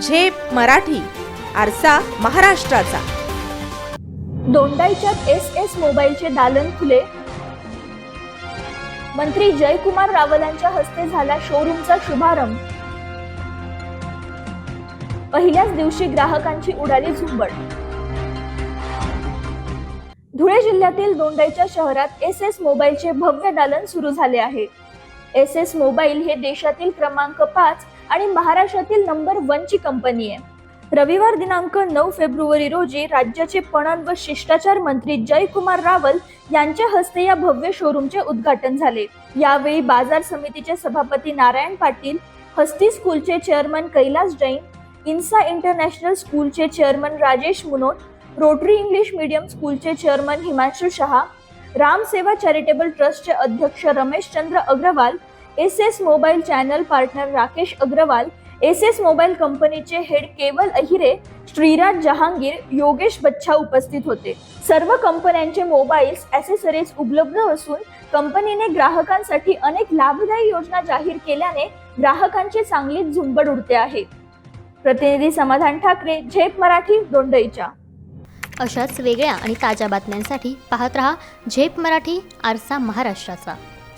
झेप मराठी आरसा महाराष्ट्राचा. दोंडाईच्या एस एस मोबाईलचे दालन खुले. मंत्री जयकुमार रावलांच्या हस्ते झाला शोरूमचा शुभारंभ. पहिल्याच दिवशी ग्राहकांची उडाली झुंबड. धुळे जिल्ह्यातील दोंडाईच्या शहरात एस एस मोबाईलचे भव्य दालन सुरू झाले आहे. एस एस मोबाईल हे देशातील क्रमांक पाच आणि महाराष्ट्रातील नंबर वनची कंपनी आहे. रविवार दिनांक नऊ फेब्रुवारी रोजी राज्याचे पणन व शिष्टाचार मंत्री जयकुमार रावल यांच्या हस्ते या भव्य शोरूमचे उद्घाटन झाले. यावेळी बाजार समितीचे सभापती नारायण पाटील हस्ती स्कूलचे चेअरमन कैलास जैन इन्सा इंटरनॅशनल स्कूलचे chairman Rajesh Munot Rotary English medium स्कूलचे चेअरमन हिमांशु शहा रामसेवा चॅरिटेबल ट्रस्टचे अध्यक्ष Ramesh Chandra Agarwal S S mobile channel partner Rakesh Agarwal S S mobile कंपनीचे हेड केवल अहिरे श्रीराज जहांगीर योगेश बच्छा उपस्थित होते. सर्व कंपन्यांचे मोबाईल्स ॲसेसरीज उपलब्ध असून कंपनीने ग्राहकांसाठी अनेक लाभदायी योजना जाहीर केल्याने ग्राहकांची चांगलीच झुंबड उडते आहे. प्रतिनिधी समाधान ठाकरे झेप मराठी दोंडईच्या. अशाच वेगळ्या आणि ताज्या बातम्यांसाठी पाहत रहा झेप मराठी आरसा महाराष्ट्राचा.